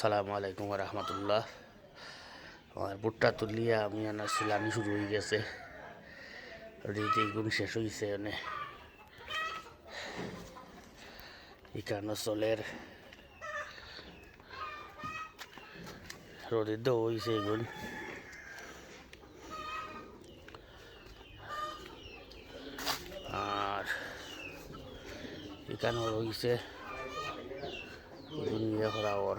সালামু আলাইকুম রহমতুল্লাহ আমার বুটটা তুলিয়া আমি আনার সিলানি শুরু হয়ে গেছে। রেডি গুণ শেষ হয়েছে এনে। এখানে চলের রোদের হয়েছে এগুন। আর এখানে রয়েছে দুনিয়া করা ওর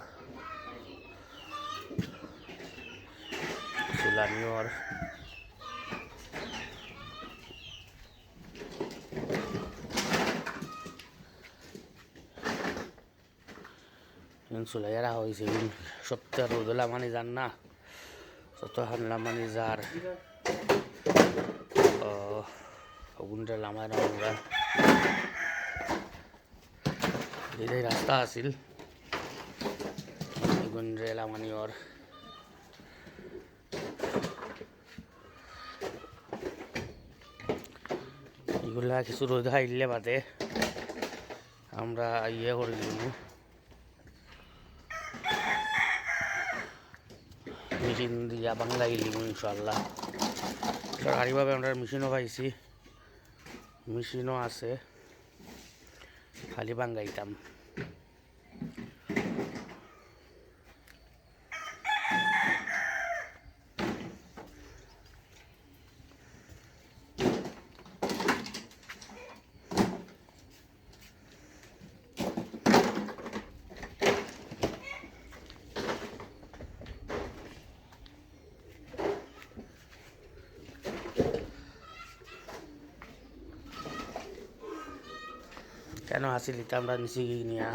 চুলানি ওর চুলাই রাখা হয়েছে সপ্তাহ রোদলা মানে যান না সত্য হামলা মানে যার অগুনটা লামায় আমরা এটাই রাস্তা আছিল এগুন রেল আমানি ওর এগুলা কিছু রোদ হাইলে বাদে আমরা ইয়ে করে দিব। মেশিন দিয়া বাংলা গেলিব ইনশাল্লাহ সরকারিভাবে আমরা মেশিনও পাইছি। মেশিনও আছে। খালি বাঙ্গাইতাম। কেন আসিলি তো আমরা নিচে গিয়ে নিয়ে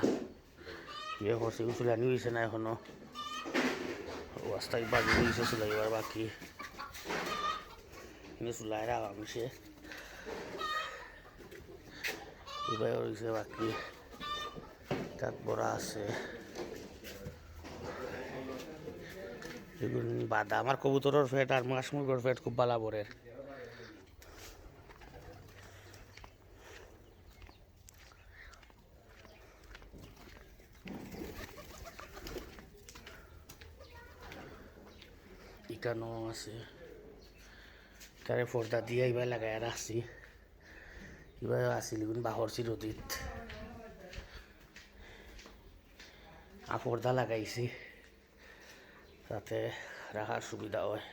বিয়ে করছি চুলানি হয়েছে না এখনও? রাস্তায় বাকি হয়েছে চুলাইবার বাকি এনে চুলাই রাখা মিশে এবার হয়েছে বাকি তাত বড়া আছে। বাদা আমার কবুতরের ফেট আর মাছ মুরগের ফেট খুব বালা বরের এখানেও আছে তারে পর্দা দিয়ে এবার লাগাই রাখছি এবার আসিল গুণ বাহর চিরদিত আর পর্দা লাগাইছি তাতে রাখার সুবিধা হয়